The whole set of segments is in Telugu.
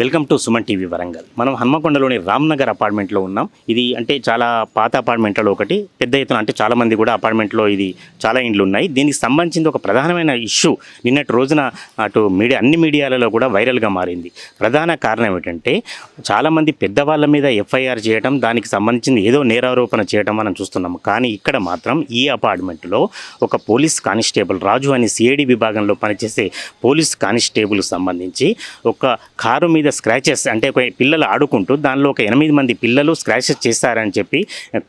Welcome to Suman TV Warangal. మనం హన్మకొండలోని రామ్నగర్ అపార్ట్మెంట్లో ఉన్నాం. ఇది అంటే చాలా పాత అపార్ట్మెంట్లలో ఒకటి. పెద్ద ఎత్తున అంటే చాలామంది కూడా అపార్ట్మెంట్లో ఇది చాలా ఇండ్లు ఉన్నాయి. దీనికి సంబంధించిన ఒక ప్రధానమైన ఇష్యూ నిన్నటి రోజున అటు మీడియా అన్ని మీడియాలలో కూడా వైరల్గా మారింది. ప్రధాన కారణం ఏంటంటే చాలామంది పెద్దవాళ్ళ మీద ఎఫ్ఐఆర్ చేయడం దానికి సంబంధించిన ఏదో నేరారోపణ చేయడం మనం చూస్తున్నాం కానీ ఇక్కడ మాత్రం ఈ అపార్ట్మెంట్లో ఒక పోలీస్ కానిస్టేబుల్ రాజు అనే సిఐడి విభాగంలో పనిచేసే పోలీస్ కానిస్టేబుల్ సంబంధించి ఒక కారు మీద స్క్రాచెస్ అంటే ఒక పిల్లలు ఆడుకుంటూ దానిలో ఒక ఎనిమిది మంది పిల్లలు స్క్రాచెస్ చేశారని చెప్పి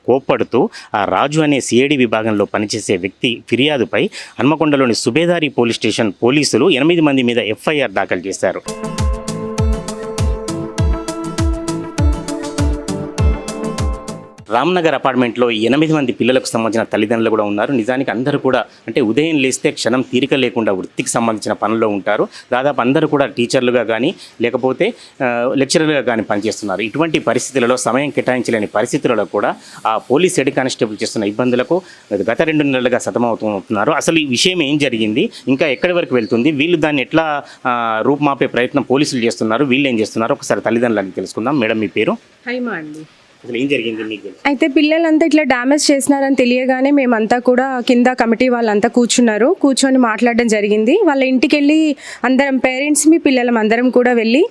కోప్పడుతూ ఆ రాజు అనే సిఐడి విభాగంలో పనిచేసే వ్యక్తి ఫిర్యాదుపై హన్మకొండలోని సుబేదారి పోలీస్ స్టేషన్ పోలీసులు ఎనిమిది మంది మీద ఎఫ్ఐఆర్ దాఖలు చేశారు. రామ్నగర్ అపార్ట్మెంట్లో ఎనిమిది మంది పిల్లలకు సంబంధించిన తల్లిదండ్రులు కూడా ఉన్నారు. నిజానికి అందరూ కూడా అంటే ఉదయం లేస్తే క్షణం తీరిక లేకుండా వృత్తికి సంబంధించిన పనుల్లో ఉంటారు. దాదాపు అందరూ కూడా టీచర్లుగా కానీ లేకపోతే లెక్చరర్గా లెక్చరర్లుగా కానీ పనిచేస్తున్నారు. ఇటువంటి పరిస్థితులలో సమయం కేటాయించలేని పరిస్థితులలో కూడా ఆ పోలీస్ హెడ్ కానిస్టేబుల్ చేస్తున్న ఇబ్బందులకు గత రెండు నెలలుగా సతమవుతున్నారు. అసలు ఈ విషయం ఏం జరిగింది? ఇంకా ఎక్కడి వరకు వెళ్తుంది? వీళ్ళు దాన్ని ఎట్లా రూపుమాపే ప్రయత్నం పోలీసులు చేస్తున్నారు? వీళ్ళు ఏం చేస్తున్నారు? ఒకసారి తల్లిదండ్రులని తెలుసుకుందాం. మేడం మీ పేరు? హైమా అండి. అసలు ఏం జరిగింది మీకు అయితే పిల్లలంతా ఇట్లా డ్యామేజ్ చేసినారని తెలియగానే మేమంతా కూడా కింద కమిటీ వాళ్ళంతా కూర్చున్నారు. కూర్చొని మాట్లాడడం జరిగింది. వాళ్ళ ఇంటికి వెళ్ళి అందరం పేరెంట్స్ మీ పిల్లలం అందరం కూడా వెళ్ళి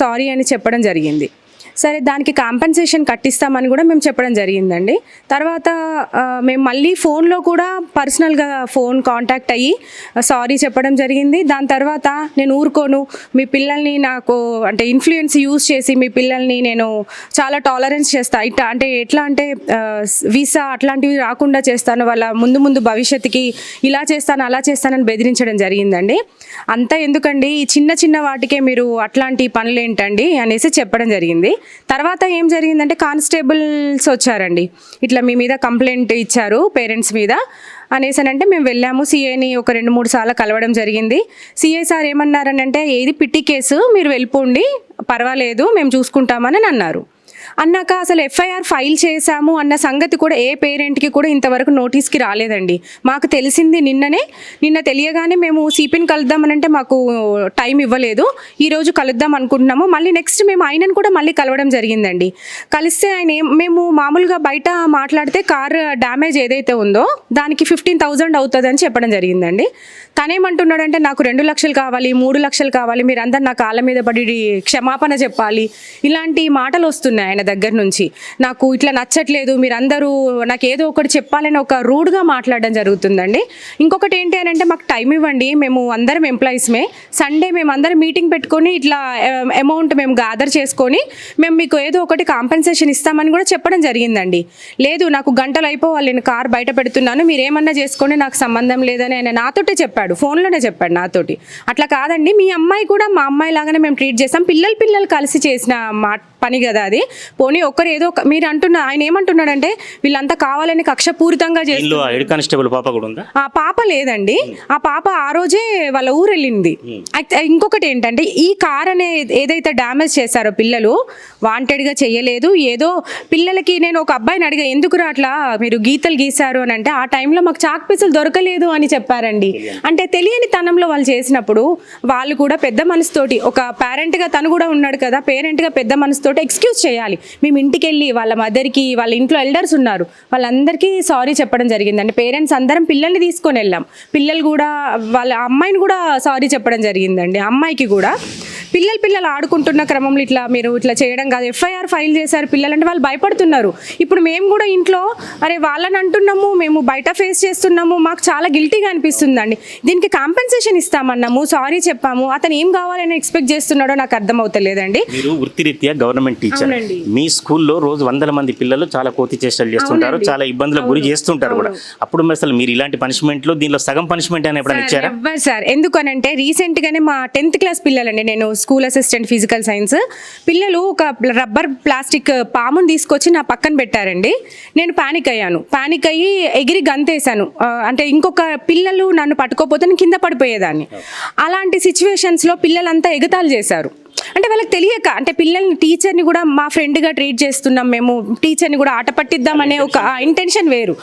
సారీ అని చెప్పడం జరిగింది. సరే దానికి కాంపెన్సేషన్ కట్టిస్తామని కూడా మేము చెప్పడం జరిగిందండి. తర్వాత మేము మళ్ళీ ఫోన్లో కూడా పర్సనల్గా ఫోన్ కాంటాక్ట్ అయ్యి సారీ చెప్పడం జరిగింది. దాని తర్వాత నేను ఊరుకోను. మీ పిల్లల్ని నాకు అంటే ఇన్ఫ్లుయెన్స్ యూజ్ చేసి మీ పిల్లల్ని నేను చాలా టాలరెన్స్ చేస్తా. ఇట్లా అంటే ఎట్లా అంటే వీసా అట్లాంటివి రాకుండా చేస్తాను. వాళ్ళ ముందు ముందు భవిష్యత్తుకి ఇలా చేస్తాను అలా చేస్తానని బెదిరించడం జరిగిందండి. అంతా ఎందుకండి? ఈ చిన్న చిన్న వాటికే మీరు అట్లాంటి పనులు ఏంటండి అనేసి చెప్పడం జరిగింది. తర్వాత ఏం జరిగిందంటే కానిస్టేబుల్స్ వచ్చారండి. ఇట్లా మీ మీద కంప్లైంట్ ఇచ్చారు పేరెంట్స్ మీద. అనేసి అంటే మేము వెళ్ళాము. సీఏని ఒక రెండు మూడు సార్లు కలవడం జరిగింది. సీఏ సార్ ఏమన్నారనంటే ఏది పిట్టి కేసు మీరు వెళ్ళిపోండి. పర్వాలేదు మేము చూసుకుంటామని అన్నారు. అన్నాక అసలు ఎఫ్ఐఆర్ ఫైల్ చేశాము అన్న సంగతి కూడా ఏ పేరెంట్కి కూడా ఇంతవరకు నోటీస్కి రాలేదండి. మాకు తెలిసింది నిన్ననే. నిన్న తెలియగానే మేము సిపిని కలుద్దామనంటే మాకు టైం ఇవ్వలేదు. ఈరోజు కలుద్దాం అనుకుంటున్నాము. మళ్ళీ నెక్స్ట్ మేము ఆయనను కూడా మళ్ళీ కలవడం జరిగిందండి. కలిస్తే ఆయన మేము మామూలుగా బయట మాట్లాడితే కార్ డ్యామేజ్ ఏదైతే ఉందో దానికి ఫిఫ్టీన్ థౌజండ్ అవుతుందని చెప్పడం జరిగిందండి. తనేమంటున్నాడంటే నాకు రెండు లక్షలు కావాలి మూడు లక్షలు కావాలి మీరందరు నా కాళ్ళ మీద పడి క్షమాపణ చెప్పాలి. ఇలాంటి మాటలు వస్తున్నాయి. ఆయన దగ్గర నుంచి. నాకు ఇట్లా నచ్చట్లేదు మీరందరూ నాకు ఏదో ఒకటి చెప్పాలని ఒక రూడ్గా మాట్లాడడం జరుగుతుందండి. ఇంకొకటి ఏంటి అని అంటే మాకు టైం ఇవ్వండి మేము అందరం ఎంప్లాయీస్మే సండే మేము అందరం మీటింగ్ పెట్టుకొని ఇట్లా అమౌంట్ మేము గ్యాదర్ చేసుకొని మేము మీకు ఏదో ఒకటి కాంపెన్సేషన్ ఇస్తామని కూడా చెప్పడం జరిగిందండి. లేదు నాకు గంటలు అయిపోవాలి నేను కార్ బయట పెడుతున్నాను మీరు ఏమన్నా చేసుకోండి నాకు సంబంధం లేదని ఆయన నాతోటే చెప్పాడు ఫోన్లోనే చెప్పాడు నాతోటి. అట్లా కాదండి మీ అమ్మాయి కూడా మా అమ్మాయి లాగానే మేము ట్రీట్ చేస్తాం. పిల్లలు పిల్లలు కలిసి చేసిన మా పని కదా అది. పోనీ ఒక్కరు ఏదో మీరు అంటున్న ఆయన ఏమంటున్నాడంటే వీళ్ళంతా కావాలని కక్షపూరితంగా చేసి దీనిలో ఆ హెడ్ కానిస్టేబుల్ పాప కూడా ఉందా? ఆ పాప లేదండి. ఆ పాప ఆ రోజే వాళ్ళ ఊరు వెళ్ళింది ఇంకొకటి ఏంటంటే ఈ కార్ అనే ఏదైతే డ్యామేజ్ చేశారో పిల్లలు వాంటెడ్గా చేయలేదు ఏదో పిల్లలకి నేను ఒక అబ్బాయిని అడిగా ఎందుకురా అట్లా మీరు గీతలు గీశారు? అని అంటే ఆ టైంలో మాకు చాక్ పీసులు దొరకలేదు అని చెప్పారండి. అంటే తెలియని తనంలో వాళ్ళు చేసినప్పుడు వాళ్ళు కూడా పెద్ద మనసుతోటి ఒక పేరెంట్గా తను కూడా ఉన్నాడు కదా పేరెంట్గా పెద్ద తోటి ఎక్స్క్యూజ్ చేయాలి. మేము ఇంటికి వెళ్ళి వాళ్ళ మదర్కి వాళ్ళ ఇంట్లో ఎల్డర్స్ ఉన్నారు. వాళ్ళందరికీ సారీ చెప్పడం జరిగిందండి పేరెంట్స్ అందరం పిల్లల్ని తీసుకొని వెళ్ళాం. పిల్లలు కూడా వాళ్ళ అమ్మాయిని కూడా సారీ చెప్పడం జరిగిందండి. అమ్మాయికి కూడా. పిల్లలు పిల్లలు ఆడుకుంటున్న క్రమంలో ఇట్లా మీరు ఇట్లా చేయడం కాదు. ఎఫ్ఐఆర్ ఫైల్ చేశారు పిల్లలు అంటే వాళ్ళు భయపడుతున్నారు. ఇప్పుడు మేము కూడా ఇంట్లో అరే వాళ్ళని అంటున్నాము మేము బయట ఫేస్ చేస్తున్నాము మాకు చాలా గిల్టీగా అనిపిస్తుందండి. దీనికి కాంపెన్సేషన్ ఇస్తామన్నాము సారీ చెప్పాము. అతను ఏం కావాలని ఎక్స్పెక్ట్ చేస్తున్నాడో నాకు అర్థమవుతలేదండి. మీరు వృత్తిరీత్యా గవర్నమెంట్ టీచర్. మీ స్కూల్లో రోజు వందల మంది పిల్లలు చాలా కోతి చేష్టలు చేస్తుంటారు చాలా ఇబ్బందులకు గురి చేస్తుంటారు కూడా. అప్పుడు అసలు మీరు ఇలాంటి పనిష్మెంట్లు దీనిలో సగం పనిష్మెంట్ అని ఎప్పుడైనా ఇచ్చారా? సార్. ఎందుకనంటే రీసెంట్ గానే మా టెన్త్ క్లాస్ పిల్లలండి నేను స్కూల్ అసిస్టెంట్ ఫిజికల్ సైన్స్. పిల్లలు ఒక రబ్బర్ ప్లాస్టిక్ పాముని తీసుకొచ్చి నా పక్కన పెట్టారండి. నేను పానిక్ అయ్యాను. పానిక్ అయ్యి ఎగిరి గంతేసాను అంటే ఇంకొక పిల్లలు నన్ను పట్టుకోపోతే నేను కింద పడిపోయేదాన్ని. అలాంటి సిచ్యువేషన్స్లో పిల్లలంతా ఎగతాలు చేశారు. అంటే వాళ్ళకి తెలియక అంటే పిల్లల్ని టీచర్ని కూడా మా ఫ్రెండ్గా ట్రీట్ చేస్తున్నాం మేము. టీచర్ని కూడా ఆట పట్టిద్దామనే ఒక ఇంటెన్షన్ వేరు.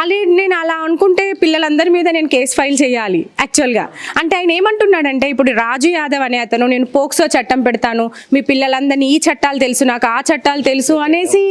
అలా నేను అలా అనుకుంటే పిల్లలందరి మీద నేను కేసు ఫైల్ చేయాలి యాక్చువల్గా అంటే ఆయన ఏమంటున్నాడంటే ఇప్పుడు రాజు యాదవ్ అనే అతను నేను పోక్సో చట్టం పెడతాను. మీ పిల్లలందరినీ ఈ చట్టాలు తెలుసు నాకు ఆ చట్టాలు తెలుసు అనేసి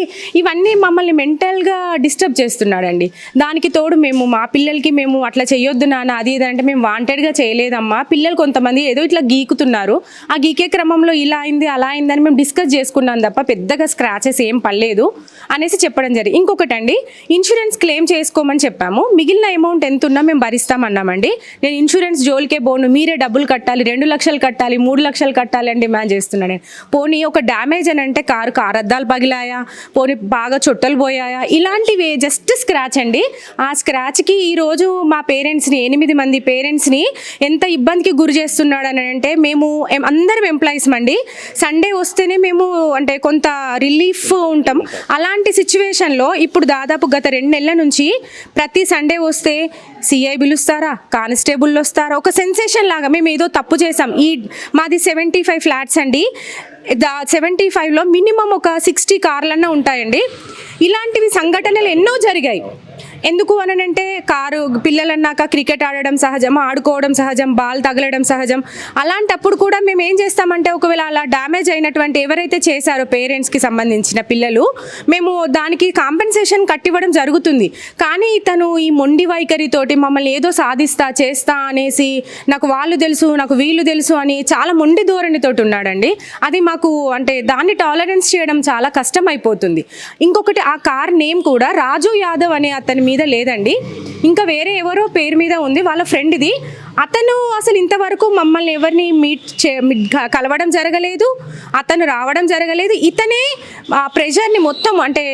ఇవన్నీ మమ్మల్ని మెంటల్గా డిస్టర్బ్ చేస్తున్నాడండి. దానికి తోడు మేము మా పిల్లలకి మేము అట్లా చేయొద్దు నాన్న అది ఇది అంటే మేము వాంటెడ్గా చేయలేదమ్మా. పిల్లలు కొంతమంది ఏదో ఇట్లా గీకుతున్నారు. ఆ గీకే క్రమంలో ఇలా అయింది అలా అయిందని మేము డిస్కస్ చేసుకున్నాం తప్ప పెద్దగా స్క్రాచెస్ ఏం పడలేదు అనేసి చెప్పడం జరిగింది. ఇంకొకటండి ఇన్సూరెన్స్ క్లెయిమ్ చేసుకోమని చెప్పాము. మిగిలిన అమౌంట్ ఎంత ఉన్నా మేము భరిస్తామన్నామండి. నేను ఇన్సూరెన్స్ జోలికే పోను మీరే డబ్బులు కట్టాలి రెండు లక్షలు కట్టాలి మూడు లక్షలు కట్టాలి అని డిమాండ్ చేస్తున్నాను నేను. పోనీ ఒక డ్యామేజ్ అని అంటే కారు కారు అద్దాలు పగిలాయా? పోనీ బాగా చుట్టలు పోయాయా? ఇలాంటివి జస్ట్ స్క్రాచ్ అండి. ఆ స్క్రాచ్కి ఈరోజు మా పేరెంట్స్ని ఎనిమిది మంది పేరెంట్స్ని ఎంత ఇబ్బందికి గురి చేస్తున్నాడు అని అంటే మేము అందరం ఎంప్లాయీస్ అండి సండే వస్తేనే మేము అంటే కొంత రిలీఫ్ ఉంటాం. అలాంటి సిచ్యువేషన్లో ఇప్పుడు దాదాపు గత రెండు నెలల నుంచి ప్రతి సండే వస్తే సిఐ పిలుస్తారా? కానిస్టేబుల్ వస్తారా? ఒక సెన్సేషన్ లాగా మేము ఏదో తప్పు చేసాం ఈ మాది సెవెంటీ ఫైవ్ ఫ్లాట్స్ అండి. దా సెవెంటీ ఫైవ్లో మినిమం ఒక సిక్స్టీ కార్లన్నా ఉంటాయండి. ఇలాంటివి సంఘటనలు ఎన్నో జరిగాయి. ఎందుకు అనంటే కారు పిల్లలన్నాక క్రికెట్ ఆడడం సహజం ఆడుకోవడం సహజం బాల్ తగలడం సహజం. అలాంటప్పుడు కూడా మేము ఏం చేస్తామంటే ఒకవేళ అలా డ్యామేజ్ అయినటువంటి ఎవరైతే చేశారో పేరెంట్స్కి సంబంధించిన పిల్లలు మేము దానికి కాంపెన్సేషన్ కట్టివ్వడం జరుగుతుంది. కానీ ఇతను ఈ మొండి వైఖరితోటి మమ్మల్ని ఏదో సాధిస్తా చేస్తా అనేసి నాకు వాళ్ళు తెలుసు నాకు వీళ్ళు తెలుసు అని చాలా మొండి ధోరణితోటి ఉన్నాడండి. అది మాకు అంటే దాన్ని టాలరెన్స్ చేయడం చాలా కష్టం అయిపోతుంది ఇంకొకటి ఆ కార్ నేమ్ కూడా రాజు యాదవ్ అనే అతని మీద లేదండి. ఇంకా వేరే ఎవరో పేరు మీద ఉంది. వాళ్ళ ఫ్రెండ్ది అతను అసలు ఇంతవరకు మమ్మల్ని ఎవరిని మీట్ చే కలవడం జరగలేదు అతను రావడం జరగలేదు. ఇతనే ఆ ప్రెషర్ని మొత్తం అంటే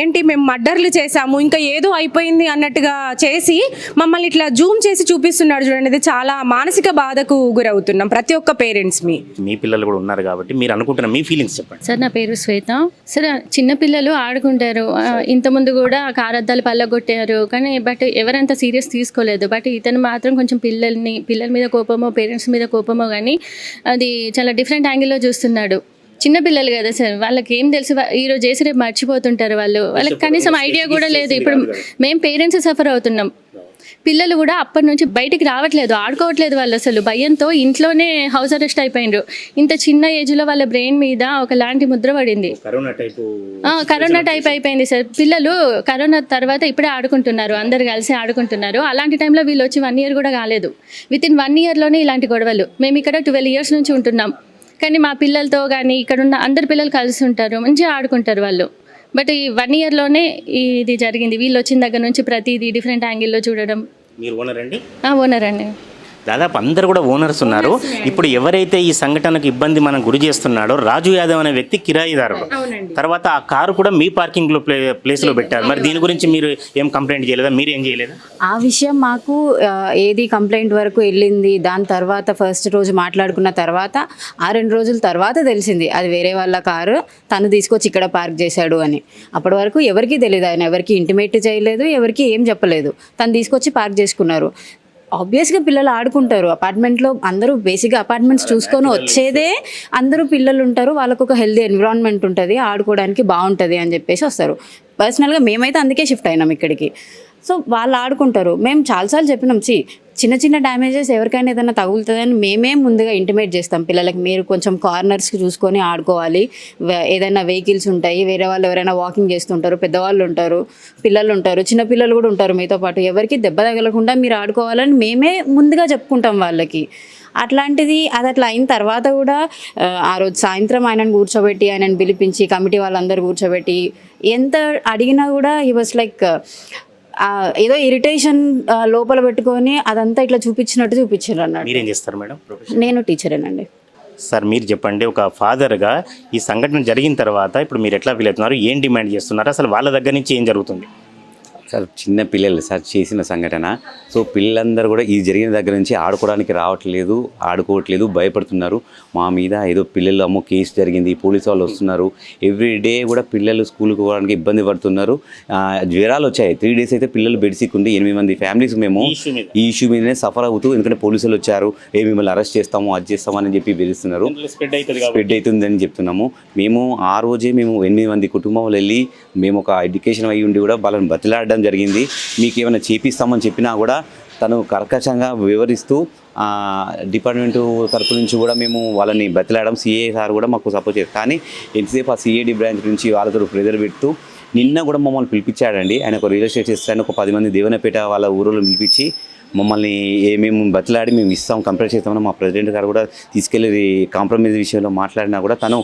ఏంటి మేము మర్డర్లు చేసాము ఇంకా ఏదో అయిపోయింది అన్నట్టుగా చేసి మమ్మల్ని ఇట్లా జూమ్ చేసి చూపిస్తున్నాడు చూడండి. ఇది చాలా మానసిక బాధకు గురవుతున్నాం ప్రతి ఒక్క పేరెంట్స్ మీ మీ పిల్లలు కూడా ఉన్నారు కాబట్టి మీరు అనుకుంటున్న మీ ఫీలింగ్స్ చెప్పండి. సార్ నా పేరు శ్వేత. సార్ చిన్న పిల్లలు ఆడుకుంటారు. ఇంతకుముందు కూడా కారద్దాలు పళ్ళగొట్టారు. కానీ బట్ ఎవరంత సీరియస్ తీసుకోలేదు. బట్ ఇతను మాత్రం కొంచెం పిల్లల్ని పిల్లల మీద కోపమో పేరెంట్స్ మీద కోపమో కానీ అది చాలా డిఫరెంట్ యాంగిల్లో చూస్తున్నాడు. చిన్న పిల్లలు కదా సార్ వాళ్ళకి ఏం తెలుసు వా- ఈ రోజు చేసి రేపు మర్చిపోతుంటారు వాళ్ళు. వాళ్ళకి కనీసం ఐడియా కూడా లేదు. ఇప్పుడు మేము పేరెంట్స్ సఫర్ అవుతున్నాం. పిల్లలు కూడా అప్పటి నుంచి బయటికి రావట్లేదు ఆడుకోవట్లేదు వాళ్ళు అసలు. భయంతో ఇంట్లోనే హౌస్ అరెస్ట్ అయిపోయినరు ఇంత చిన్న ఏజ్లో వాళ్ళ బ్రెయిన్ మీద ఒకలాంటి ముద్ర పడింది. కరోనా టైపు ఆ, కరోనా టైప్ అయిపోయింది సార్. పిల్లలు కరోనా తర్వాత ఇప్పుడే ఆడుకుంటున్నారు అందరు కలిసి ఆడుకుంటున్నారు. అలాంటి టైంలో వీళ్ళు వచ్చి వన్ ఇయర్ కూడా కాలేదు. విత్ ఇన్ వన్ ఇయర్లోనే ఇలాంటి గొడవలు. మేము ఇక్కడ ట్వెల్వ్ ఇయర్స్ నుంచి ఉంటున్నాం. కానీ మా పిల్లలతో కానీ ఇక్కడ ఉన్న అందరు పిల్లలు కలిసి ఉంటారు మంచిగా ఆడుకుంటారు వాళ్ళు. బట్ ఈ వన్ ఇయర్లోనే ఇది జరిగింది. వీళ్ళు వచ్చిన దగ్గర నుంచి ప్రతిదీ డిఫరెంట్ యాంగిల్లో చూడడం. మీరు ఓనర్ అండి? ఓనర్ అండి. దాదాపు అందరు కూడా ఓనర్స్ ఉన్నారు. ఇప్పుడు ఎవరైతే ఈ సంఘటనకు ఇబ్బంది మనం గురి చేస్తున్నాడో రాజు యాదవ్ అనే వ్యక్తి కిరాయిదారుడు. తర్వాత ఆ కారు కూడా మీ పార్కింగ్లో ప్లే ప్లేస్లో పెట్టారు. మరి దీని గురించి మీరు ఏం కంప్లైంట్ చేయలేదా? మీరు ఏం చేయలేదా? ఆ విషయం మాకు ఏది కంప్లైంట్ వరకు వెళ్ళింది దాని తర్వాత ఫస్ట్ రోజు మాట్లాడుకున్న తర్వాత ఆ రెండు రోజుల తర్వాత తెలిసింది. అది వేరే వాళ్ళ కారు తను తీసుకొచ్చి ఇక్కడ పార్క్ చేశాడు అని. అప్పటి వరకు ఎవరికీ తెలియదు ఆయన ఎవరికి ఇంటిమేట్ చేయలేదు ఎవరికి ఏం చెప్పలేదు. తను తీసుకొచ్చి పార్క్ చేసుకున్నారు. ఆబ్వియస్గా పిల్లలు ఆడుకుంటారు. అపార్ట్మెంట్లో అందరూ బేసిక్గా అపార్ట్మెంట్స్ చూసుకొని వచ్చేదే అందరూ పిల్లలు ఉంటారు. వాళ్ళకు ఒక హెల్దీ ఎన్విరాన్మెంట్ ఉంటుంది. ఆడుకోవడానికి బాగుంటుంది అని చెప్పేసి వస్తారు. పర్సనల్గా మేమైతే అందుకే షిఫ్ట్ అయినాం ఇక్కడికి. సో వాళ్ళు ఆడుకుంటారు. మేము చాలాసార్లు చెప్పినాం చి చిన్న చిన్న డ్యామేజెస్ ఎవరికైనా ఏదైనా తగులుతుందని మేమే ముందుగా ఇంటిమేట్ చేస్తాం. పిల్లలకి మీరు కొంచెం కార్నర్స్కి చూసుకొని ఆడుకోవాలి. ఏదైనా వెహికల్స్ ఉంటాయి వేరే వాళ్ళు ఎవరైనా వాకింగ్ చేస్తుంటారు పెద్దవాళ్ళు ఉంటారు పిల్లలు ఉంటారు చిన్న పిల్లలు కూడా ఉంటారు మీతో పాటు. ఎవరికి దెబ్బ తగలకుండా మీరు ఆడుకోవాలని మేమే ముందుగా చెప్పుకుంటాం వాళ్ళకి. అట్లాంటిది అది అట్లా అయిన తర్వాత కూడా ఆ, రోజు సాయంత్రం ఆయనను కూర్చోబెట్టి ఆయనను పిలిపించి కమిటీ వాళ్ళందరూ కూర్చోబెట్టి ఎంత అడిగినా కూడా ఈ వాస్ లైక్ ఏదో ఇరిటేషన్ లోపల పెట్టుకొని అదంతా ఇట్లా చూపించినట్టు చూపించారు అన్నాడు. మీరేం చేస్తారు మేడం? నేను టీచరేనండి. సార్ మీరు చెప్పండి ఒక ఫాదర్గా ఈ సంఘటన జరిగిన తర్వాత ఇప్పుడు మీరు ఎట్లా ఫీల్ అవుతున్నారు? ఏం డిమాండ్ చేస్తున్నారు? అసలు వాళ్ళ దగ్గర నుంచి ఏం జరుగుతుంది? సార్ చిన్న పిల్లలు సార్ చేసిన సంఘటన. సో పిల్లలందరూ కూడా ఈ జరిగిన దగ్గర నుంచి ఆడుకోవడానికి రావట్లేదు ఆడుకోవట్లేదు భయపడుతున్నారు. మా మీద ఏదో పిల్లలు అమ్మో కేసు జరిగింది పోలీసు వాళ్ళు వస్తున్నారు. ఎవ్రీ డే కూడా పిల్లలు స్కూల్కి పోవడానికి ఇబ్బంది పడుతున్నారు. జ్వరాలు వచ్చాయి. త్రీ డేస్ అయితే పిల్లలు బెడ్సిక్ ఉండి ఎనిమిది మంది ఫ్యామిలీస్ మేము ఈ ఇష్యూ మీదనే సఫర్ అవుతూ ఎందుకంటే పోలీసులు వచ్చారు. ఏ మిమ్మల్ని అరెస్ట్ చేస్తాము అది చేస్తామని చెప్పి బెదిరిస్తున్నారు స్ప్రెడ్ అవుతుంది స్ప్రెడ్ అవుతుందని చెప్తున్నాము. మేము ఆ రోజే మేము ఎనిమిది మంది కుటుంబాలు వెళ్ళి మేము ఒక ఎడ్యుకేషన్ అయ్యి ఉండి కూడా వాళ్ళని బతిలాడడం జరిగింది. మీకు ఏమైనా చేపిస్తామని చెప్పినా కూడా తను కర్కశంగా వివరిస్తూ డిపార్ట్మెంట్ డిపార్ట్మెంటు తరపు నుంచి కూడా మేము వాళ్ళని బతిలాడడం సిఏ సార్ కూడా మాకు సపోర్ట్ చేస్తారు కానీ ఎంతసేపు ఆ సిఏడి బ్రాంచ్ నుంచి వాళ్ళతో ప్రెజర్ పెడుతూ నిన్న కూడా మమ్మల్ని పిలిపించాడండి. ఆయన ఒక రియల్ ఎస్టేట్ ఇస్తాను ఒక పది మంది దేవనపేట వాళ్ళ ఊరిలో పిలిపించి మమ్మల్ని ఏ మేము బతిలాడి మేము ఇస్తాం కంప్లీట్ చేస్తామని మా ప్రెసిడెంట్ గారు కూడా తీసుకెళ్ళి కాంప్రమైజ్ విషయంలో మాట్లాడినా కూడా తను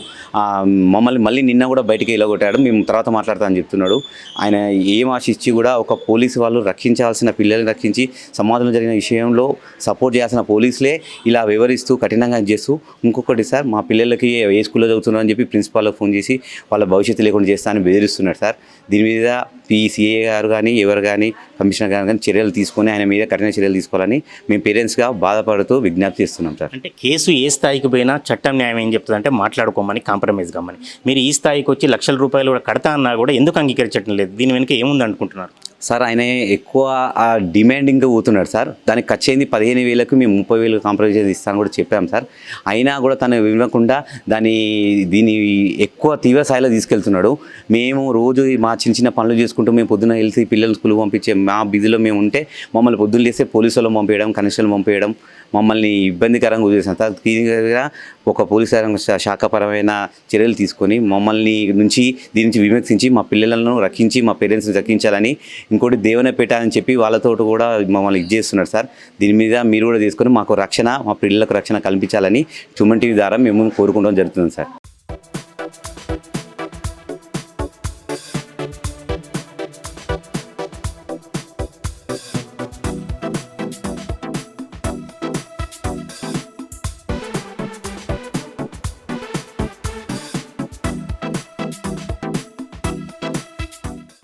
మమ్మల్ని మళ్ళీ నిన్న కూడా బయటికి వెళ్ళగొట్టాడు. మేము తర్వాత మాట్లాడతామని చెప్తున్నాడు. ఆయన ఏం ఆశించి కూడా ఒక పోలీసు వాళ్ళు రక్షించాల్సిన పిల్లల్ని రక్షించి సమాజంలో జరిగిన విషయంలో సపోర్ట్ చేయాల్సిన పోలీసులే ఇలా వివరిస్తూ కఠినంగా చేస్తూ ఇంకొకటి సార్ మా పిల్లలకి ఏ స్కూల్లో చదువుతున్నారని చెప్పి ప్రిన్సిపాల్కి ఫోన్ చేసి వాళ్ళ భవిష్యత్తు లేకుండా చేస్తానని బెదిరిస్తున్నాడు సార్. దీని మీద పిసిఏ గారు కానీ ఎవరు కానీ కమిషనర్ గారు కానీ చర్యలు తీసుకొని ఆయన మీద కఠిన చర్యలు తీసుకోవాలని మేము పేరెంట్స్గా బాధపడుతూ విజ్ఞప్తి చేస్తున్నాం సార్. అంటే కేసు ఏ స్థాయికి పోయినా చట్టం న్యాయం ఏం చెప్తుంది అంటే మాట్లాడుకోమని కాంప్రమైజ్ కమ్మని మీరు ఈ స్థాయికి వచ్చి లక్షల రూపాయలు కూడా కడతా అన్నా కూడా ఎందుకు అంగీకరించడం లేదు? దీని వెనుక ఏముంది అనుకుంటున్నారు సార్ ఆయన ఎక్కువ డిమాండింగ్గా పోతున్నాడు సార్. దానికి ఖర్చు అయింది పదిహేను వేలకు మేము ముప్పై వేలు కాంప్రమైజ్ ఇస్తాను కూడా చెప్పాం సార్. అయినా కూడా తను వినకుండా దాన్ని దీన్ని ఎక్కువ తీవ్ర స్థాయిలో తీసుకెళ్తున్నాడు. మేము రోజు మా చిన్న చిన్న పనులు చేసుకుంటూ మేము పొద్దున వెళ్తే పిల్లలు స్కూల్ పంపించే మా బిజీలో మేము ఉంటే మమ్మల్ని పొద్దున్న లేస్తే పోలీసులు వాళ్ళని పంపించడం కనిస్టల్ పంపించడం మమ్మల్ని ఇబ్బందికరంగా చేసాం సార్ దీనిగా ఒక పోలీసు శాఖపరమైన చర్యలు తీసుకొని మమ్మల్ని నుంచి దీని నుంచి విమర్శించి మా పిల్లలను రక్షించి మా పేరెంట్స్ని రక్షించాలని ఇంకోటి దేవనపేట అని చెప్పి వాళ్ళతో కూడా మమ్మల్ని ఇది చేస్తున్నారు సార్. దీని మీద మీరు కూడా తీసుకొని మాకు రక్షణ మా పిల్లలకు రక్షణ కల్పించాలని చుమన్ టీవీ ద్వారా మేము కోరుకోవడం జరుగుతుంది సార్.